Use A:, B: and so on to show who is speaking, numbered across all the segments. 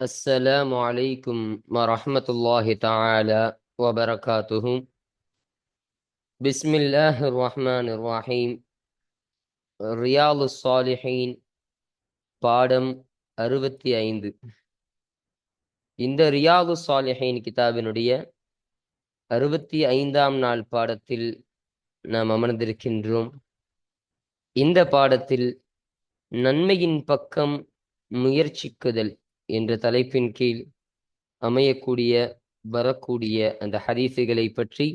A: السلام عليكم ورحمة الله تعالى وبركاته بسم الله الرحمن الرحيم ரியால் சாலிஹீன் பாடம் அறுபத்தி ஐந்து இந்த ரியாது சாலிஹீன் கிதாபினுடைய அறுபத்தி ஐந்தாம் நாள் பாடத்தில் நாம் அமர்ந்திருக்கின்றோம் இந்த பாடத்தில் நன்மையின் பக்கம் முயற்சிக்குதல் என்ற தலைப்பின் கீழ் அமையக்கூடிய வரக்கூடிய அந்த ஹதீஸுகளை பற்றி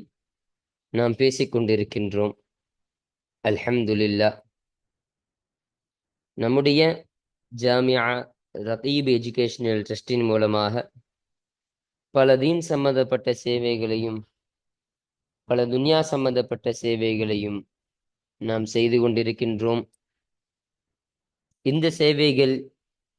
A: நாம் பேசிக்கொண்டிருக்கின்றோம் அல்ஹம்துலில்லா நம்முடைய ஜாமியா ரகீப் எஜுகேஷனல் ட்ரஸ்டின் மூலமாக பல தீன் சம்பந்தப்பட்ட சேவைகளையும் பல துன்யா சம்பந்தப்பட்ட சேவைகளையும் நாம் செய்து கொண்டிருக்கின்றோம். இந்த சேவைகள்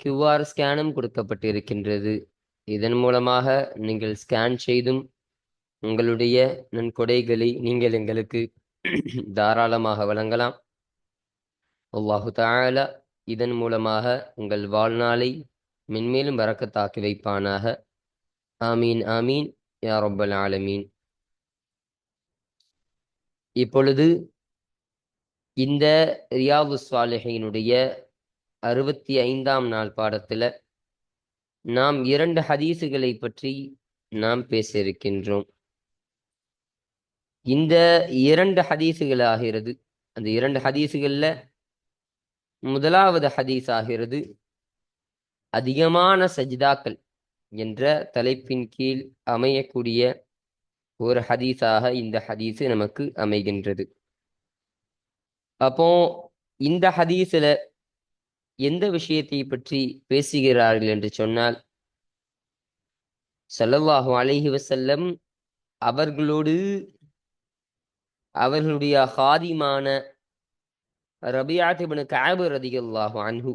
A: கியூஆர் ஸ்கேனும் கொடுக்கப்பட்டிருக்கின்றது. இதன் மூலமாக நீங்கள் ஸ்கேன் செய்தும் உங்களுடைய நன்கொடைகளை நீங்கள் எங்களுக்கு தாராளமாக வழங்கலாம். அல்லாஹு தாலா இதன் மூலமாக உங்கள் வாழ்நாளை மென்மேலும் வரக்கத்தாக்கி வைப்பானாக. ஆமீன் ஆமீன். யா ரொப்பல் ஆலமீன். இப்பொழுது இந்த ரியாது சாலிஹினுடைய அறுபத்தி ஐந்தாம் நாள் பாடத்துல நாம் இரண்டு ஹதீசுகளை பற்றி நாம் பேச இருக்கின்றோம் இந்த இரண்டு ஹதீசுகள் ஆகிறது அந்த இரண்டு ஹதீஸுகள்ல முதலாவது ஹதீஸ் ஆகிறது அதிகமான சஜிதாக்கள் என்ற தலைப்பின் கீழ் அமையக்கூடிய ஒரு ஹதீஸாக இந்த ஹதீஸு நமக்கு அமைகின்றது. அப்போ இந்த ஹதீஸில் எந்த விஷயத்தை பற்றி பேசுகிறார்கள் என்று சொன்னால் சல்லல்லாஹு அலைஹி வசல்லம் அவர்களோடு அவர்களுடைய ஹாதிமான ரபியாத்திபனு காபு ரதியல்லாஹு அன்ஹு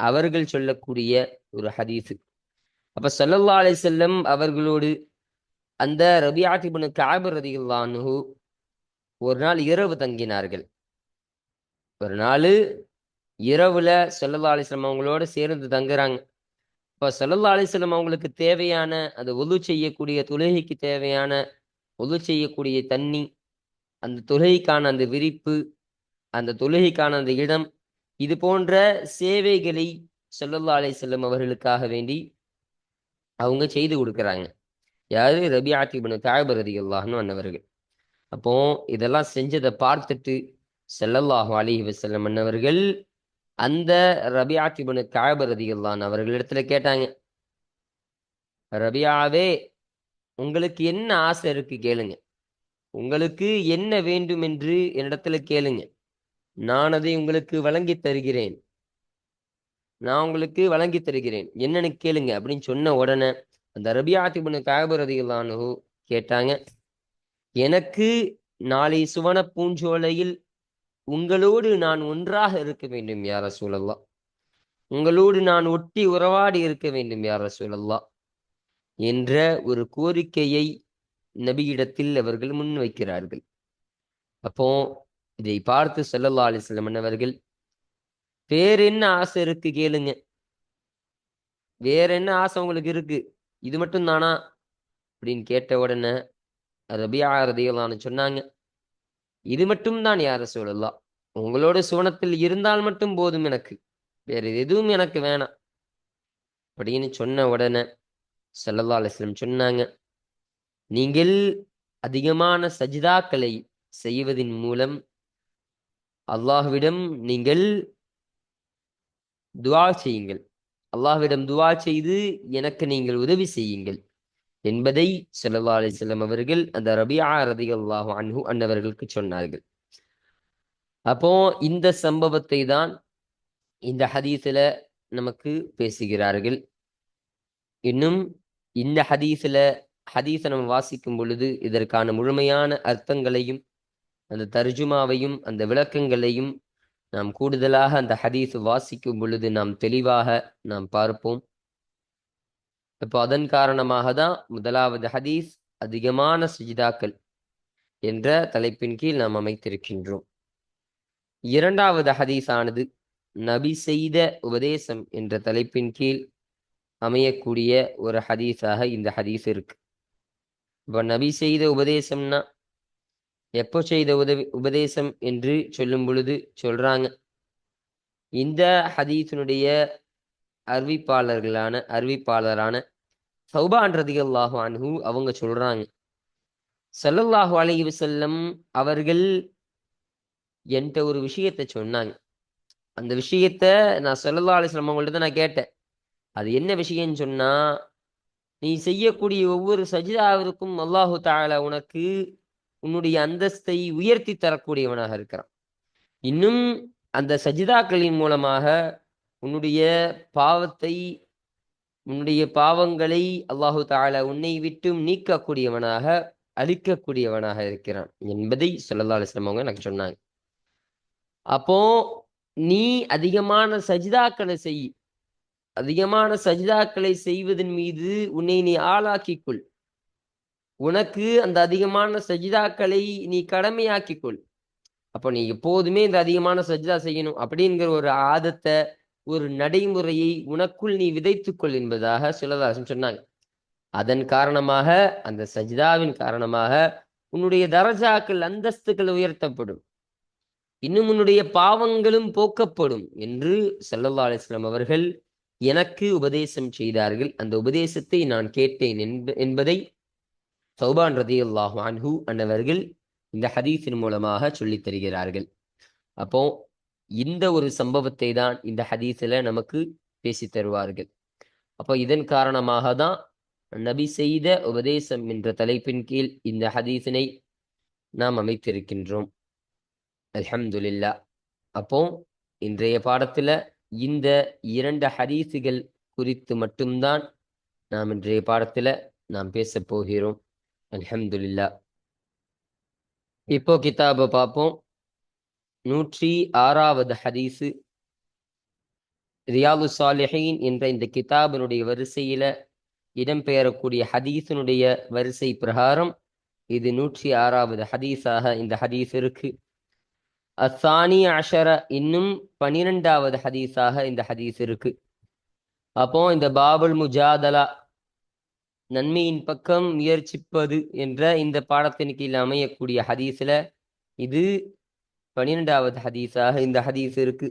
A: அவர்கள் சொல்லக்கூடிய ஒரு ஹதீஸு. அப்ப சல்லல்லா அலை செல்லம் அவர்களோடு அந்த ரபியாத்திபனு காபு ரதிகல்லான்ஹு ஒரு நாள் இரவு தங்கினார்கள். ஒரு நாள் இரவுல செல்லல்லா அலிஸ்லாம் அவங்களோட சேர்ந்து தங்குறாங்க. இப்போ செல்லல்லா அலிஸ்லாம் அவங்களுக்கு தேவையான அந்த ஒது செய்யக்கூடிய தொழுகைக்கு தேவையான ஒது செய்யக்கூடிய தண்ணி அந்த தொழுகைக்கான அந்த விரிப்பு அந்த தொழுகைக்கான அந்த இடம் இது போன்ற சேவைகளை செல்லல்லா அலிஸ்லம் அவர்களுக்காக வேண்டி அவங்க செய்து கொடுக்குறாங்க. யாரு? ரபி ஆத்திபனு தாயபரதி அல்லாஹ்னு அன்னவர்கள். அப்போ இதெல்லாம் செஞ்சதை பார்த்துட்டு செல்லல்லாஹு அலிஹி வசல்லம் அன்னவர்கள் அந்த ரபியாத்திபனு காபரதி அல்லான் அவர்களிடத்துல கேட்டாங்க ரபியாவே உங்களுக்கு என்ன ஆசை இருக்கு கேளுங்க. உங்களுக்கு என்ன வேண்டும் என்று என்னிடத்துல கேளுங்க. நான் அதை உங்களுக்கு வழங்கி தருகிறேன். நான் உங்களுக்கு வழங்கி தருகிறேன். என்னன்னு கேளுங்க அப்படின்னு சொன்ன உடனே அந்த ரபியாத்திபனு காபரதி அல்லானு கேட்டாங்க எனக்கு நாளை சுவன பூஞ்சோலையில் உங்களோடு நான் ஒன்றாக இருக்க வேண்டும் யார சூழல்லா உங்களோடு நான் ஒட்டி உறவாடி இருக்க வேண்டும் யார சூழல்லா என்ற ஒரு கோரிக்கையை நபியிடத்தில் அவர்கள் முன்வைக்கிறார்கள் அப்போ இதை பார்த்து சொல்லல்லா அலிஸ்லம் அவர்கள் வேற என்ன ஆசை இருக்கு கேளுங்க. வேற என்ன ஆசை உங்களுக்கு இருக்கு? இது மட்டும் தானா? அப்படின்னு கேட்ட உடனே ரபியா ரதிகளான்னு சொன்னாங்க. இது மட்டும் தான் யார சொல்லலாம் உங்களோட சுவனத்தில் இருந்தால் மட்டும் போதும் எனக்கு. வேற எதுவும் எனக்கு வேணாம். அப்படின்னு சொன்ன உடனே சல்லல்லா அலிஸ்லம் சொன்னாங்க. நீங்கள் அதிகமான சஜிதாக்களை செய்வதன் மூலம் அல்லாஹ்விடம் நீங்கள் துவா செய்யுங்கள். அல்லாஹ்விடம் துவா செய்து எனக்கு நீங்கள் உதவி செய்யுங்கள். என்பதை சல்லா அலிசல்லம் அவர்கள் அந்த ரபியா ரதி அல்லாஹு அன்ஹு அன்னவர்களுக்கு சொன்னார்கள். அப்போ இந்த சம்பவத்தை தான் இந்த ஹதீஸில் நமக்கு பேசுகிறார்கள். இன்னும் இந்த ஹதீஸில் ஹதீஸை நம்ம வாசிக்கும் பொழுது இதற்கான முழுமையான அர்த்தங்களையும் அந்த தர்ஜுமாவையும் அந்த விளக்கங்களையும் நாம் கூடுதலாக அந்த ஹதீஸ் வாசிக்கும் பொழுது நாம் தெளிவாக நாம் பார்ப்போம். இப்போ அதன் காரணமாக தான் முதலாவது ஹதீஸ் அதிகமான சிஜிதாக்கள் என்ற தலைப்பின் கீழ் நாம் அமைத்திருக்கின்றோம். இரண்டாவது ஹதீஸானது நபி செய்த உபதேசம் என்ற தலைப்பின் கீழ் அமையக்கூடிய ஒரு ஹதீஸாக இந்த ஹதீஸ் இருக்கு. இப்போ நபி செய்த உபதேசம்னா எப்போ செய்த உதவி உபதேசம் என்று சொல்லும் பொழுது சொல்றாங்க. இந்த ஹதீஸினுடைய அறிவிப்பாளர்களான அறிவிப்பாளரான சௌபான் ரதியல்லாஹு அனுகு அவங்க சொல்றாங்க. சல்லல்லாஹு அலைஹி செல்லம் அவர்கள் என்கிட்ட ஒரு விஷயத்தை சொன்னாங்க. அந்த விஷயத்த நான் ஸல்லல்லாஹு அலைஹி வஸல்லம் அவங்கள்ட்ட தான் நான் கேட்டேன். அது என்ன விஷயம்னு சொன்னா நீ செய்யக்கூடிய ஒவ்வொரு சஜிதாவிற்கும் அல்லாஹு தாலா உனக்கு உன்னுடைய அந்தஸ்தை உயர்த்தி தரக்கூடியவனாக இருக்கிறான். இன்னும் அந்த சஜிதாக்களின் மூலமாக உன்னுடைய பாவத்தை உன்னுடைய பாவங்களை அல்லாஹு தாலா உன்னை விட்டும் நீக்கக்கூடியவனாக அழிக்கக்கூடியவனாக இருக்கிறான் என்பதை சொல்லல்லா அலிஸ்லாம் அவங்க எனக்கு சொன்னாங்க. அப்போ நீ அதிகமான சஜிதாக்களை செய். அதிகமான சஜிதாக்களை செய்வதன் மீது உன்னை நீ ஆளாக்கிக்கொள். உனக்கு அந்த அதிகமான சஜிதாக்களை நீ கடமையாக்கிக்கொள். அப்போ நீ எப்போதுமே இந்த அதிகமான சஜிதா செய்யணும் அப்படிங்கிற ஒரு ஆதத்தை ஒரு நடைமுறையை உனக்குள் நீ விதைத்துக்கொள் என்பதாக சிலதாசன் சொன்னாங்க. அதன் காரணமாக அந்த சஜிதாவின் காரணமாக உன்னுடைய தரஜாக்கள் அந்தஸ்துகள் உயர்த்தப்படும். இன்னும் உன்னுடைய பாவங்களும் போக்கப்படும் என்று சல்லல்லா அலிஸ்லாம் அவர்கள் எனக்கு உபதேசம் செய்தார்கள். அந்த உபதேசத்தை நான் கேட்டேன் என்ப என்பதை சௌபான் ரதி அல்லாஹ் அன்ஹூ அன்னவர்கள் இந்த ஹதீஸின் மூலமாக சொல்லித் தருகிறார்கள். அப்போ இந்த ஒரு சம்பவத்தை தான் இந்த ஹதீஸில் நமக்கு பேசி தருவார்கள். அப்போ இதன் காரணமாக தான் நபி செய்த உபதேசம் என்ற தலைப்பின் கீழ் இந்த ஹதீஸினை நாம் அமைத்திருக்கின்றோம். அல்ஹம்துலில்லா. அப்போ இன்றைய பாடத்துல இந்த இரண்டு ஹதீஸுகள் குறித்து மட்டும்தான் நாம் இன்றைய பாடத்துல நாம் பேச போகிறோம். அல்ஹம்துலில்லா. இப்போ கிதாபை பார்ப்போம். நூற்றி ஆறாவது ஹதீஸு. ரியாலு சாலிஹீன் என்ற இந்த கிதாபினுடைய வரிசையில இடம்பெயரக்கூடிய ஹதீஸினுடைய வரிசை பிரகாரம் இது நூற்றி ஆறாவது ஹதீஸாக இந்த ஹதீஸ் இருக்கு. அசானி அஷர இன்னும் பனிரெண்டாவது ஹதீஸாக இந்த ஹதீஸ் இருக்கு. அப்போ இந்த பாபுல் முஜாதலா நன்மையின் பக்கம் முயற்சிப்பது என்ற இந்த பாடத்தின் கீழ் அமையக்கூடிய ஹதீஸ்ல இது பனிரெண்டாவது ஹதீஸாக இந்த ஹதீஸ் இருக்கு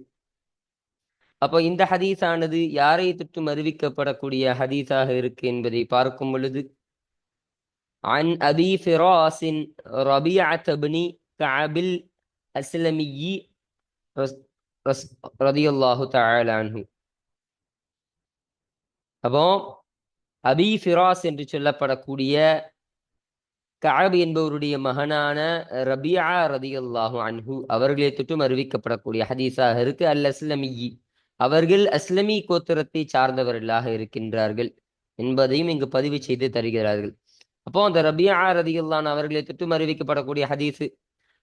A: அப்போ இந்த ஹதீஸானது யாரை தொற்றும் அறிவிக்கப்படக்கூடிய ஹதீஸாக இருக்கு என்பதை பார்க்கும் பொழுது عن أبي فراس ربيعة بن كعب الأسلمي رضي الله تعالى عنه அப்போ அபி ஃபிராஸ் என்று சொல்லப்படக்கூடிய கஅப் என்பவருடைய மகனான ரபியா ரதியல்லாஹு அன்ஹு அவர்களை தொட்டும் அறிவிக்கப்படக்கூடிய ஹதீஸாக இருக்கு. அல் அஸ்லமியி. அவர்கள் அஸ்லமி கோத்திரத்தை சார்ந்தவர்களாக இருக்கின்றார்கள் என்பதையும் இங்கு பதிவு செய்து தருகிறார்கள். அப்போ அந்த ரபியா ரதியுல்லான் அவர்களை தொட்டும் அறிவிக்கப்படக்கூடிய ஹதீஸு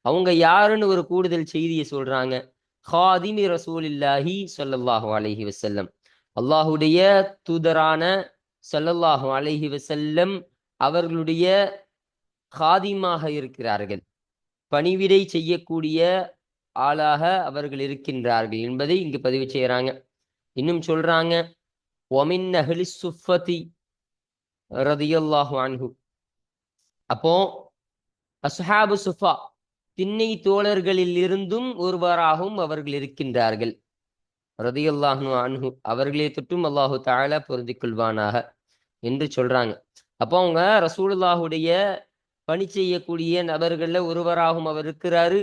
A: அவங்க யாருன்னு ஒரு கூடுதல் செய்தியை சொல்றாங்க. ஹாதிமி ரசூலில்லாஹி சொல்லல்லாஹு அலஹி வசல்லம் அல்லாஹுடைய தூதரான சொல்லல்லாஹு அலஹி வசல்லம் அவர்களுடைய ஹாதிமாக இருக்கிறார்கள். பணிவிடை செய்யக்கூடிய ஆளாக அவர்கள் இருக்கின்றார்கள் என்பதை இங்கு பதிவு செய்கிறாங்க இன்னும் சொல்றாங்க ஒமின் அஹ்லி சுஃபதி ரதியல்லாஹு அன்ஹு. அப்போ அஸ்ஹாபு சுஃபா. திண்ணை தோழர்களில் இருந்தும் ஒருவராகவும் அவர்கள் இருக்கின்றார்கள். ரதியல்லாஹு அன்ஹு. அவர்களே தொட்டும் அல்லாஹு தாழ பொருந்திக் கொள்வானாக என்று சொல்றாங்க. அப்போ அவங்க ரசூலுல்லாஹுடைய பணி செய்யக்கூடிய நபர்களில் ஒருவராகவும் அவர் இருக்கிறாரு.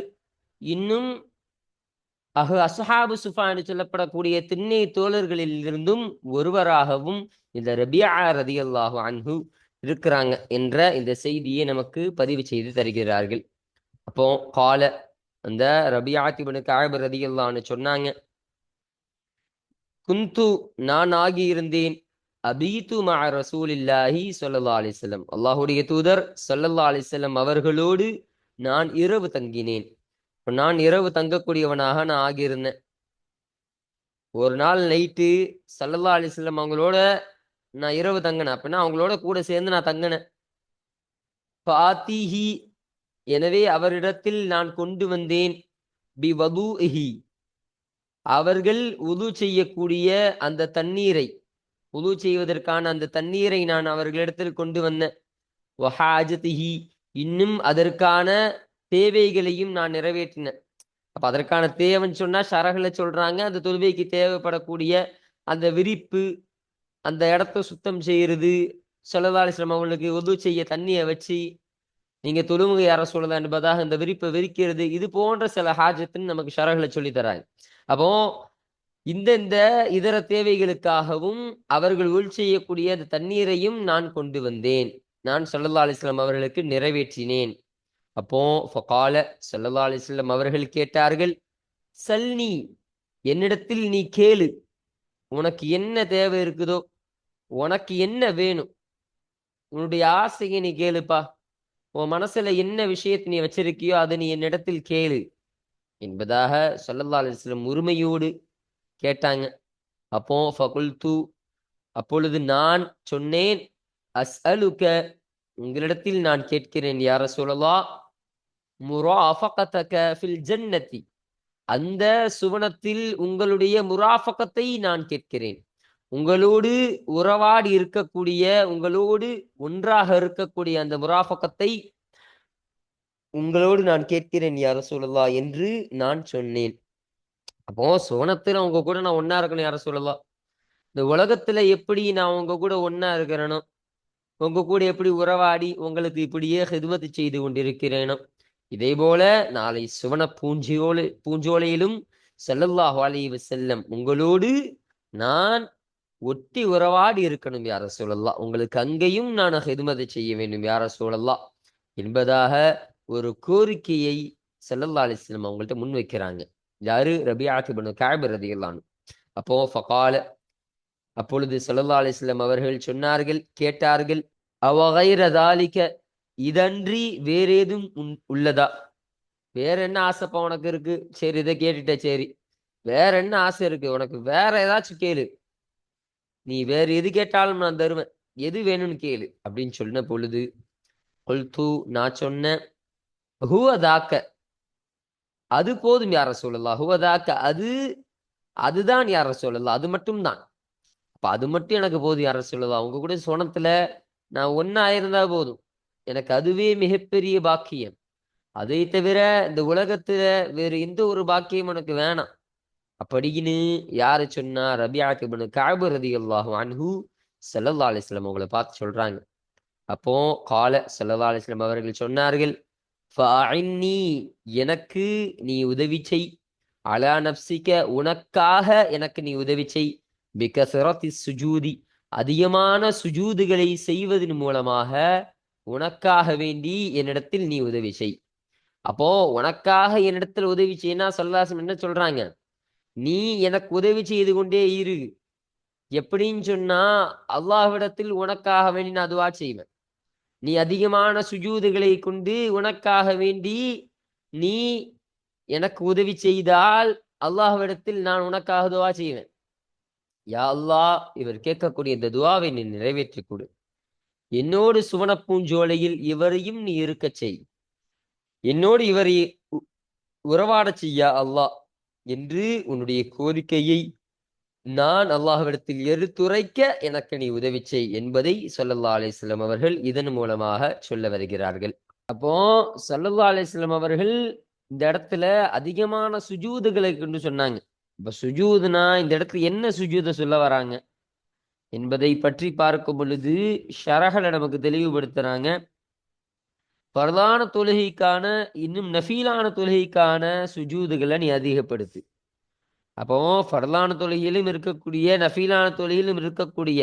A: இன்னும் அஹ் அசுஹாபு சுஃபா என்று சொல்லப்படக்கூடிய திண்ணை தோழர்களில் இருந்தும் ஒருவராகவும் இந்த ரபியா ரதி அல்லாஹு அன்ஹு இருக்கிறாங்க என்ற இந்த செய்தியை நமக்கு பதிவு செய்து தருகிறார்கள். அப்போ கால அந்த ரபியாத்திபனு காயபு ரதியல்லான்னு சொன்னாங்க குந்து நான் ஆகியிருந்தேன். அபீத்து மா ரசூலில்லாஹி ஸல்லல்லாஹு அலைஹி வஸல்லம். தூதர் சொல்லல்லா அலைஹி அவர்களோடு நான் இரவு தங்கினேன். நான் இரவு தங்கக்கூடியவனாக நான் ஆகியிருந்தேன். ஒரு நாள் நைட்டு சல்லல்லா அலைஹி அவங்களோட நான் இரவு தங்கினேன். அப்படின்னா அவங்களோட கூட சேர்ந்து நான் தங்கினேன். பாத்திஹி எனவே அவரிடத்தில் நான் கொண்டு வந்தேன். பி வதூஹி அவர்கள் உது செய்யக்கூடிய அந்த தண்ணீரை. உது செய்வதற்கான அந்த தண்ணீரை நான் அவர்களிடத்தில் கொண்டு வந்தேன். வஹாஜதிஹி இன்னும் அதற்கான தேவைகளையும் நான் நிறைவேற்றினேன். அப்ப அதற்கான தேவைன்னு சொன்னா ஷரகளை சொல்றாங்க அந்த தொழுவைக்கு தேவைப்படக்கூடிய அந்த விரிப்பு அந்த இடத்த சுத்தம் செய்யறது சொல்லதாலிஸ்லம் அவங்களுக்கு உது செய்ய தண்ணியை வச்சு நீங்க தொழுமுக யார சொல்லலாம் என்பதாக இந்த விரிப்பை விரிக்கிறது இது போன்ற சில ஹாஜத்துன்னு நமக்கு ஷரகளை சொல்லி தராங்க. அப்போ இந்தந்த இதர தேவைகளுக்காகவும் அவர்கள் உள் செய்யக்கூடிய அந்த தண்ணீரையும் நான் கொண்டு வந்தேன். நான் சல்லல்லா அலிஸ்லாம் அவர்களுக்கு நிறைவேற்றினேன். அப்போ ஃபகால சல்லல்லா அலிஸ்லாம் அவர்கள் கேட்டார்கள் சல்னி என்னிடத்தில் நீ கேளு. உனக்கு என்ன தேவை இருக்குதோ உனக்கு என்ன வேணும்? உன்னுடைய ஆசையை நீ கேளுப்பா. உன் மனசுல என்ன விஷயத்தை நீ வச்சிருக்கியோ அதை நீ என்னிடத்தில் கேளு. என்பதாக சல்லல்லா அலிஸ்லம் உரிமையோடு கேட்டாங்க. அப்போ ஃபகுல்து அப்பொழுது நான் சொன்னேன் அஸ் அலுக்க உங்களிடத்தில் நான் கேட்கிறேன் யார சொல்லலா முராஃபகத்தக ஃபில் ஜன்னதி அந்த சுவனத்தில் உங்களுடைய முராஃபகத்தை நான் கேட்கிறேன். உங்களோடு உறவாடி இருக்கக்கூடிய உங்களோடு ஒன்றாக இருக்கக்கூடிய அந்த முராஃபகத்தை உங்களோடு நான் கேட்கிறேன் யார சொல்லலா என்று நான் சொன்னேன். அப்போ சுவனத்தில் உங்க கூட நான் ஒன்னா இருக்கணும் யார சொல்லலாம் இந்த உலகத்துல எப்படி நான் உங்க கூட ஒன்னா இருக்கிறேனோ உங்க கூட எப்படி உறவாடி உங்களுக்கு இப்படியே ஹிதுமத்து செய்து கொண்டிருக்கிறேனோ இதே போல நாளை சுவன பூஞ்சோலை பூஞ்சோலையிலும் ஸல்லல்லாஹு அலைவு செல்லம் உங்களோடு நான் ஒட்டி உறவாடி இருக்கணும் யார சொல்லலாம் உங்களுக்கு அங்கேயும் நான் ஹெதுமதி செய்ய வேண்டும் யார சொல்லலாம் என்பதாக ஒரு கோரிக்கையை செல்லல்லா அலைஹி அவங்கள்ட்ட முன் வைக்கிறாங்க யாரு? ரபியாத் இபனு காபு ரதியல்லானு அப்போ ஃபகால அப்பொழுது சல்லா அலிஸ்லாம் அவர்கள் சொன்னார்கள் கேட்டார்கள் அவகைரதாலிக்க இதன்றி வேறேதும் உள்ளதா? வேற என்ன ஆசைப்பா உனக்கு இருக்கு? சரி இதை கேட்டுட்ட சரி. வேற என்ன ஆசை இருக்கு? உனக்கு வேற ஏதாச்சும் கேளு. நீ வேற எது கேட்டாலும் நான் தருவேன். எது வேணும்னு கேளு அப்படின்னு சொன்ன பொழுது கொல்து நான் சொன்னேன் அதாக்க அது போதும் யார சொல்லலாம் ஹுவதாக்க அது அதுதான் யார சொல்லலாம் அது மட்டும் தான் அப்ப அது மட்டும் எனக்கு போதும் யார சொல்லலாம் உங்க கூட சொனத்துல நான் ஒன்னா இருந்தா போதும். எனக்கு அதுவே மிகப்பெரிய பாக்கியம். அதை தவிர இந்த உலகத்துல வேறு எந்த ஒரு பாக்கியம் எனக்கு வேணாம். அப்படின்னு யாரு சொன்னா ரபியாக்கு இப்னு கஅப் ரதியல்லாஹு அன்ஹு ஸல்லல்லாஹு அலைஹி அவங்களை பார்த்து சொல்றாங்க. அப்போ கால ஸல்லல்லாஹு அலைஹி அவர்கள் சொன்னார்கள் எனக்கு நீ உதவி செய். அலா நப்சிக்க உனக்காக எனக்கு நீ உதவி செய். பிகசரத்தி சுஜூதி அதிகமான சுஜூதுகளை செய்வதன் மூலமாக உனக்காக வேண்டி என்னிடத்தில் நீ உதவி செய். அப்போ உனக்காக என்னிடத்தில் உதவி செய்யினா சொல்லாசம் என்ன சொல்றாங்க? நீ எனக்கு உதவி செய்து கொண்டே இரு. எப்படின்னு சொன்னா அல்லாஹ்விடத்தில் உனக்காக வேண்டி நான் அதுவா செய்வேன். நீ அதிகமான சுஜூதுகளை கொண்டு உனக்காக வேண்டி நீ எனக்கு உதவி செய்தால் அல்லாஹ்விடத்தில் நான் உனக்காக துவா செய்வேன். யா அல்லாஹ் இவர் கேட்கக்கூடிய இந்த துவாவை நீ நிறைவேற்றி கொடு. என்னோடு சுவன பூஞ்சோலையில் இவரையும் நீ இருக்கச் செய். என்னோடு இவரை உ- உறவாடச் செய்யா அல்லாஹ் என்று உன்னுடைய கோரிக்கையை நான் அல்லாஹ்விடத்தில் எடுத்துரைக்க எனக்கு நீ உதவி செய் என்பதை சொல்லல்லா அலிஸ்லாம் அவர்கள் இதன் மூலமாக சொல்ல வருகிறார்கள். அப்போ ஸல்லல்லாஹு அலிஸ்லாம் அவர்கள் இந்த இடத்துல அதிகமான சுஜூதுகளை கொண்டு சொன்னாங்க. இப்ப சுஜூதுனா இந்த இடத்துல என்ன சுஜூத சொல்ல வராங்க? என்பதை பற்றி பார்க்கும் பொழுது ஷரகளை நமக்கு தெளிவுபடுத்துறாங்க. பிரதான தொழுகைக்கான இன்னும் நஃபீலான தொழுகைக்கான சுஜூதுகளை நீ அதிகப்படுத்து. அப்போ ஃபர்லான தொழுகையிலும் இருக்கக்கூடிய நஃபீலான தொழுகையிலும் இருக்கக்கூடிய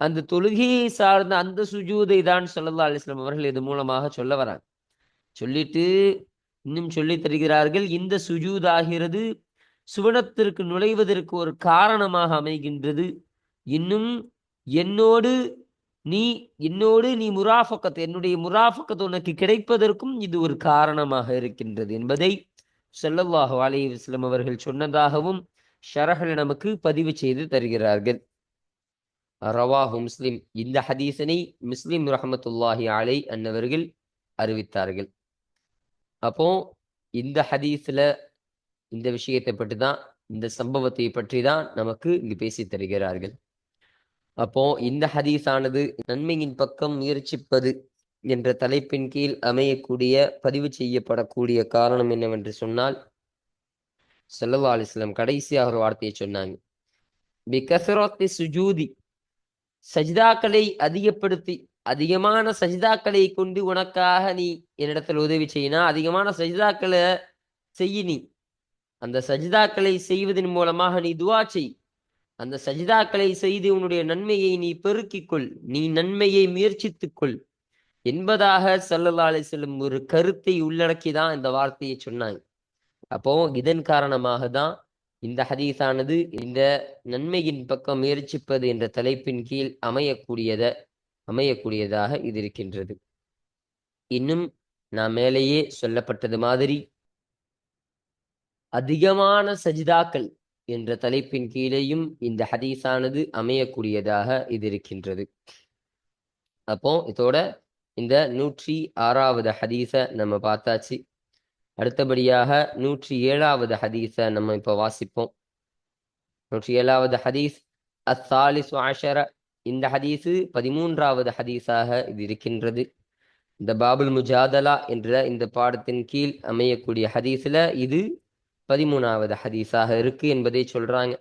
A: அந்த தொழுகையை சார்ந்த அந்த சுஜூதை தான் சொல்லல்லா அலிஸ்லாம் அவர்கள் இது மூலமாக சொல்ல வராங்க. சொல்லிட்டு இன்னும் சொல்லித் தருகிறார்கள் இந்த சுஜூதாகிறது சுவனத்திற்கு நுழைவதற்கு ஒரு காரணமாக அமைகின்றது. இன்னும் என்னோடு நீ என்னோடு நீ முராஃபக்கத் என்னுடைய முராஃபக்கத்து உனக்கு கிடைப்பதற்கும் இது ஒரு காரணமாக இருக்கின்றது என்பதை ஸல்லல்லாஹு அலைஹி வஸல்லம் அவர்கள் சொன்னதாகவும் ஷரஹல் நமக்கு பதிவு செய்து தருகிறார்கள். ரவாஹு முஸ்லிம். இந்த ஹதீசனை முஸ்லிம் ரஹமத்துல்லாஹி அலை அன்னவர்கள் அறிவித்தார்கள். அப்போ இந்த ஹதீஸ்ல இந்த விஷயத்தை பற்றி தான் இந்த சம்பவத்தை பற்றி தான் நமக்கு இங்கு பேசி தருகிறார்கள். அப்போ இந்த ஹதீஸானது நன்மையின் பக்கம் முயற்சிப்பது என்ற தலைப்பின் கீழ் அமையக்கூடிய பதிவு செய்யப்படக்கூடிய காரணம் என்னவென்று சொன்னால் ஸல்லல்லாஹு அலைஹி கடைசியாக ஒரு வார்த்தையை சொன்னாங்க. பிகசரத்தி சுஜூதி. சஜிதாக்களை அதிகப்படுத்தி அதிகமான சஜிதாக்களை கொண்டு உனக்காக நீ என்னிடத்தில் உதவி செய்யினா அதிகமான சஜிதாக்களை செய்ய நீ. அந்த சஜிதாக்களை செய்வதன் மூலமாக நீ துவா செய். அந்த சஜிதாக்களை செய்து உன்னுடைய நன்மையை நீ பெருக்கிக்கொள் நீ நன்மையை முயற்சித்துக்கொள் என்பதாக ஸல்லல்லாஹு செல்லும் ஒரு கருத்தை உள்ளடக்கி தான் இந்த வார்த்தையை சொன்னாங்க. அப்போ இதன் காரணமாக தான் இந்த ஹதீஸானது இந்த நன்மையின் பக்கம் முயற்சிப்பது என்ற தலைப்பின் கீழ் அமையக்கூடியத அமையக்கூடியதாக இது இருக்கின்றது. இன்னும் நான் மேலேயே சொல்லப்பட்டது மாதிரி அதிகமான சஜிதாக்கள் என்ற தலைப்பின் கீழேயும் இந்த ஹதீஸானது அமையக்கூடியதாக இது இருக்கின்றது. அப்போ இதோட இந்த நூற்றி ஆறாவது ஹதீஸ நம்ம பார்த்தாச்சு. அடுத்தபடியாக நூற்றி ஏழாவது ஹதீஸ நம்ம இப்போ வாசிப்போம். நூற்றி ஏழாவது ஹதீஸ் அத்தாலிசு ஆஷர இந்த ஹதீஸு பதிமூன்றாவது ஹதீஸாக இது இருக்கின்றது. இந்த பாபுல் முஜாதலா என்ற இந்த பாடத்தின் கீழ் அமையக்கூடிய ஹதீஸ்ல இது பதிமூணாவது ஹதீஸாக இருக்கு என்பதை சொல்றாங்க.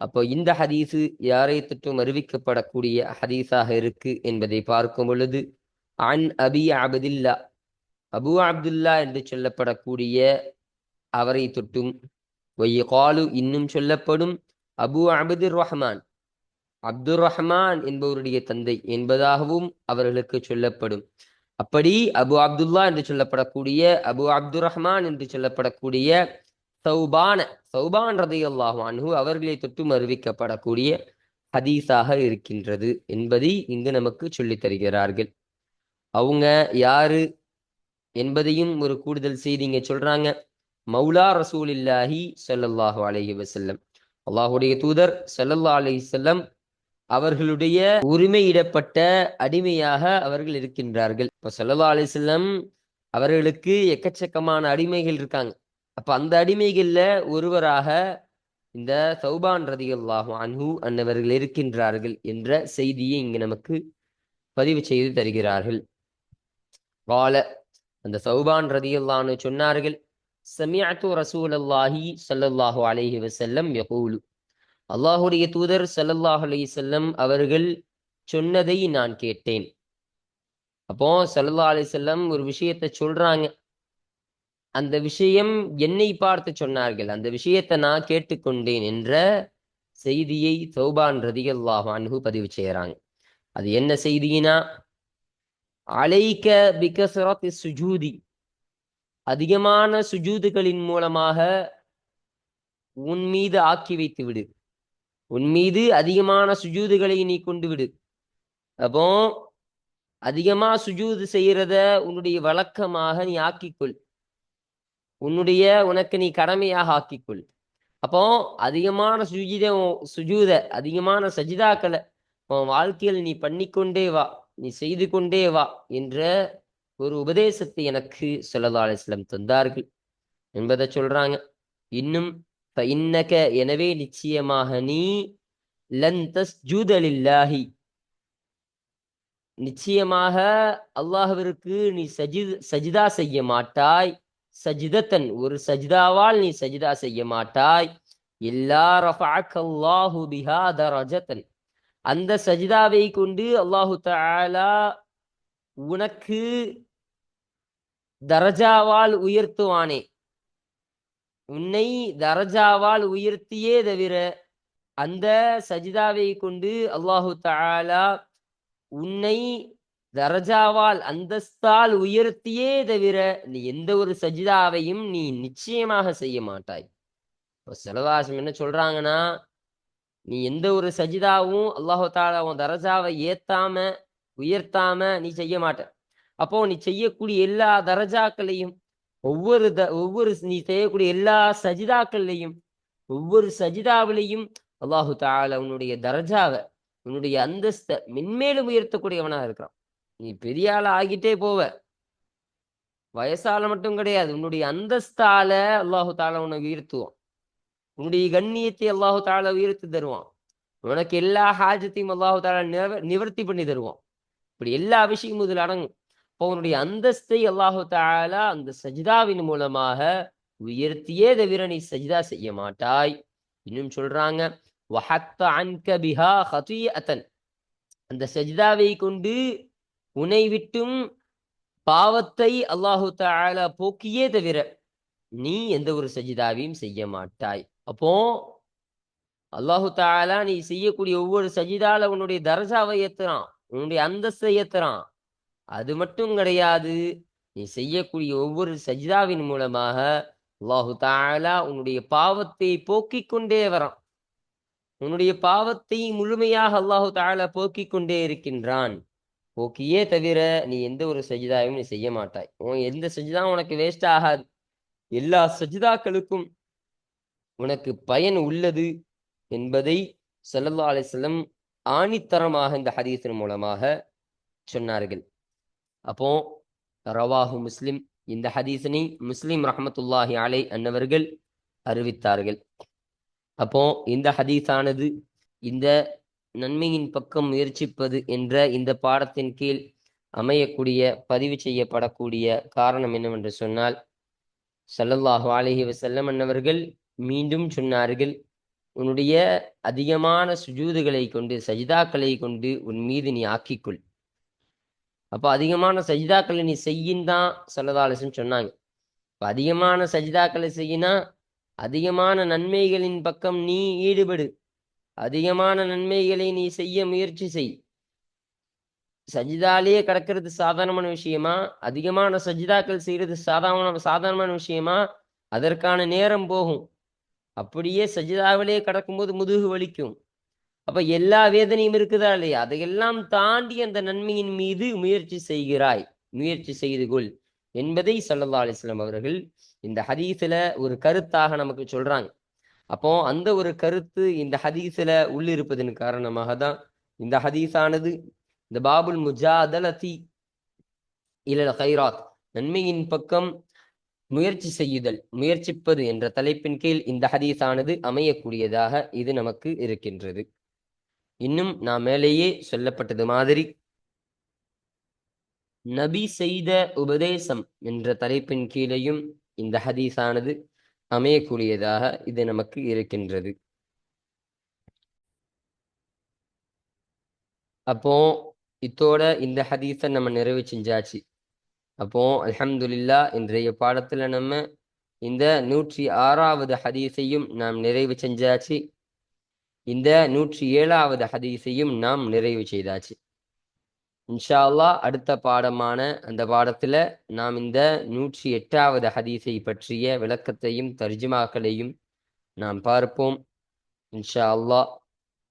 A: அப்போ இந்த ஹதீஸு யாரை தொற்றும் அறிவிக்கப்படக்கூடிய ஹதீஸாக இருக்கு என்பதை பார்க்கும் பொழுது அன் அபி அபதில்லா அபு அப்துல்லா என்று சொல்லப்படக்கூடிய அவரை தொட்டும் காலு இன்னும் சொல்லப்படும் அபு அபதுர் ரஹ்மான். அப்துர் ரஹ்மான் என்பவருடைய தந்தை என்பதாகவும் அவர்களுக்கு சொல்லப்படும். அப்படி அபு அப்துல்லா என்று சொல்லப்படக்கூடிய அபு அப்துர் ரஹ்மான் என்று சொல்லப்படக்கூடிய சௌபான சௌபான் ரதையல்லாஹு அன்ஹு அவர்களை தொட்டும் அறிவிக்கப்படக்கூடிய ஹதீஸாக இருக்கின்றது என்பதை இங்கு நமக்கு சொல்லித் தருகிறார்கள். அவங்க யாரு? என்பதையும் ஒரு கூடுதல் செய்தி இங்க சொல்றாங்க. மௌலா ரசூல் இல்லாஹி ஸல்லல்லாஹு அலஹி வசல்லம் அல்லாஹுடைய தூதர் சல்லல்லா அலஹி செல்லம் அவர்களுடைய உரிமையிடப்பட்ட அடிமையாக அவர்கள் இருக்கின்றார்கள். இப்போ ஸல்லல்லாஹு அலைஹி அவர்களுக்கு எக்கச்சக்கமான அடிமைகள் இருக்காங்க. அப்ப அந்த அடிமைகள்ல ஒருவராக இந்த சௌபான் ரதியல்லாஹு அன்ஹு அன்னவர்கள் இருக்கின்றார்கள் என்ற செய்தியை இங்கு நமக்கு பதிவு செய்து தருகிறார்கள். வாழ அந்த சௌபான் ரதியுல்லான்னு சொன்னார்கள் சமியாத்து ரசூல் அல்லாஹி சல்லல்லாஹு அலஹி வசல்லம் யகூலு. அல்லாஹுடைய தூதர் சல்லல்லாஹு அலி செல்லம் அவர்கள் சொன்னதை நான் கேட்டேன். அப்போ ஸல்லல்லாஹு அலி செல்லம் ஒரு விஷயத்தை சொல்றாங்க. அந்த விஷயம் என்னை பார்த்து சொன்னார்கள். அந்த விஷயத்தை நான் கேட்டுக்கொண்டேன் என்ற செய்தியை சௌபான் ரதியல்லாஹு அன்ஹு பதிவு செய்யறாங்க அது என்ன செய்தினா அலைக்க பிகசரத் சுஜூதி. அதிகமான சுஜூதுகளின் மூலமாக உன் மீது ஆக்கி வைத்து விடு. உன் மீது அதிகமான சுஜூதுகளை நீ கொண்டு விடு. அப்போ அதிகமா சுஜூது செய்யறத உன்னுடைய வழக்கமாக நீ ஆக்கிக்கொள். உன்னுடைய உனக்கு நீ கடமையாக ஆக்கிக்கொள். அப்போ அதிகமான சுஜித சுஜூத அதிகமான சஜிதாக்களை உன் வாழ்க்கையில் நீ பண்ணிக்கொண்டே வா. நீ செய்து கொண்டே வா என்ற ஒரு உபதேசத்தை எனக்கு ஸல்லல்லாஹு அலைஹி தந்தார்கள். என்பதை சொல்றாங்க. இன்னும் இன்னக எனவே நிச்சயமாக நீ லந்தஸ் ஜூதலில்லாஹி நிச்சயமாக அல்லாஹவிற்கு நீ சஜி சஜிதா செய்ய மாட்டாய். சஜிதத்தன் ஒரு சஜிதாவால் நீ சஜிதா செய்ய மாட்டாய். எல்லா ரஃபஅக்கல்லாஹு பிஹா தரஜத்தன் அந்த சஜிதாவை கொண்டு அல்லாஹு தாலா உனக்கு தரஜாவால் உயர்த்துவானே. உன்னை தரஜாவால் உயர்த்தியே தவிர அந்த சஜிதாவை கொண்டு அல்லாஹு தாலா உன்னை தரஜாவால் அந்தஸ்தால் உயர்த்தியே தவிர நீ எந்த ஒரு சஜிதாவையும் நீ நிச்சயமாக செய்ய மாட்டாய். இப்போ செலவாசம் என்ன சொல்றாங்கன்னா நீ எந்த ஒரு சஜிதாவும் அல்லாஹு உன் தரஜாவை ஏத்தாம உயர்த்தாம நீ செய்ய மாட்ட. அப்போ நீ செய்யக்கூடிய எல்லா தரஜாக்களையும் ஒவ்வொரு த ஒவ்வொரு நீ செய்யக்கூடிய எல்லா சஜிதாக்கள்லையும் ஒவ்வொரு சஜிதாவிலையும் அல்லாஹு தாலா உன்னுடைய தரஜாவை உன்னுடைய அந்தஸ்த மென்மேலும் உயர்த்தக்கூடியவனா இருக்கிறான். நீ பெரிய ஆள் ஆகிட்டே போவ. வயசால மட்டும் கிடையாது உன்னுடைய அந்தஸ்தால அல்லாஹு தாலா உன்னை உயர்த்துவான். உன்னுடைய கண்ணியத்தை அல்லாஹு தாலா உயர்த்தி தருவான். உனக்கு எல்லா ஹாஜத்தையும் அல்லாஹு தாலா நிவ நிவர்த்தி பண்ணி தருவான். இப்படி எல்லா விஷயமும் இதில் அடங்கும். இப்போ உன்னுடைய அந்தஸ்தை அல்லாஹு தாலா அந்த சஜிதாவின் மூலமாக உயர்த்தியே தவிர நீ சஜிதா செய்ய மாட்டாய். இன்னும் சொல்றாங்க வஹத்த அந்த சஜிதாவை கொண்டு உனை விட்டும் பாவத்தை அல்லாஹு தாலா போக்கியே தவிர நீ எந்த ஒரு சஜிதாவையும் செய்ய மாட்டாய். அப்போ அல்லாஹு தாலா நீ செய்யக்கூடிய ஒவ்வொரு சஜிதால உன்னுடைய தரசாவை ஏத்துறான் உன்னுடைய அந்தஸ்தை ஏத்துறான். அது மட்டும் கிடையாது நீ செய்யக்கூடிய ஒவ்வொரு சஜிதாவின் மூலமாக அல்லாஹு தாலா உன்னுடைய பாவத்தை போக்கிக் கொண்டே வரான். உன்னுடைய பாவத்தை முழுமையாக அல்லாஹு தாலா போக்கிக் கொண்டே இருக்கின்றான். போக்கியே தவிர நீ எந்த ஒரு சஜிதாவையும் நீ செய்ய மாட்டாய். உன் எந்த சஜிதா உனக்கு வேஸ்ட் ஆகாது. எல்லா சஜிதாக்களுக்கும் உனக்கு பயன் உள்ளது என்பதை சல்லல்லா அலிஸ்லம் ஆணித்தரமாக இந்த ஹதீஸின் மூலமாக சொன்னார்கள். அப்போ ரவாஹு முஸ்லிம் இந்த ஹதீசனை முஸ்லிம் ரஹமத்துல்லாஹி அலை அன்னவர்கள் அறிவித்தார்கள். அப்போ இந்த ஹதீஸானது இந்த நன்மையின் பக்கம் முயற்சிப்பது என்ற இந்த பாடத்தின் கீழ் அமையக்கூடிய பதிவு செய்யப்படக்கூடிய காரணம் என்னவென்று சொன்னால் சல்லல்லாஹு அலஹி வசல்லம் அன்னவர்கள் மீண்டும் சொன்னார்கள் உன்னுடைய அதிகமான சுஜூதுகளை கொண்டு சஜிதாக்களை கொண்டு உன் மீது நீ ஆக்கிக்கொள். அப்போ அதிகமான சஜிதாக்களை நீ செய்யும் தான் சல்லதாலசன் சொன்னாங்க. இப்போ அதிகமான சஜிதாக்களை செய்யினா அதிகமான நன்மைகளின் பக்கம் நீ ஈடுபடு. அதிகமான நன்மைகளை நீ செய்ய முயற்சி செய். சஜிதாலேயே கிடக்கிறது சாதாரணமான விஷயமா? அதிகமான சஜிதாக்கள் செய்யறது சாதாரண சாதாரணமான விஷயமா? அதற்கான நேரம் போகும். அப்படியே சஜிதாவிலேயே கிடக்கும்போது முதுகு வலிக்கும். அப்ப எல்லா வேதனையும் இருக்குதா இல்லையா? அதையெல்லாம் தாண்டி அந்த நன்மையின் மீது முயற்சி செய்கிறாய். முயற்சி செய்து கொள். என்பதை சல்லல்லா அலிஸ்லாம் அவர்கள் இந்த ஹதீஸ்ல ஒரு கருத்தாக நமக்கு சொல்றாங்க. அப்போ அந்த ஒரு கருத்து இந்த ஹதீஸ்ல உள்ளிருப்பதன் காரணமாக தான் இந்த ஹதீஸானது இந்த பாபுல் முஜாதலதி இலல் ஹைராத் நன்மையின் பக்கம் முயற்சி செய்யுதல் முயற்சிப்பது என்ற தலைப்பின் கீழ் இந்த ஹதீஸானது அமையக்கூடியதாக இது நமக்கு இருக்கின்றது. இன்னும் நான் மேலேயே சொல்லப்பட்டது மாதிரி நபி செய்த உபதேசம் என்ற தலைப்பின் கீழையும் இந்த ஹதீஸானது அமையக்கூடியதாக இது நமக்கு இருக்கின்றது. அப்போ இத்தோட இந்த ஹதீஸை நம்ம நிறைவு செஞ்சாச்சு. அப்போ அலமதுல்லா இன்றைய பாடத்துல நம்ம இந்த நூற்றி ஆறாவது ஹதீஸையும் நாம் நிறைவு செஞ்சாச்சு. இந்த நூற்றி ஏழாவது ஹதீஸையும் நாம் நிறைவு செய்தாச்சு. இன்ஷா அல்லாஹ் அடுத்த பாடமான அந்த பாடத்துல நாம் இந்த நூற்றி எட்டாவது ஹதீஸை பற்றிய விளக்கத்தையும் தர்ஜுமாக்களையும் நாம் பார்ப்போம். இன்ஷா அல்லாஹ்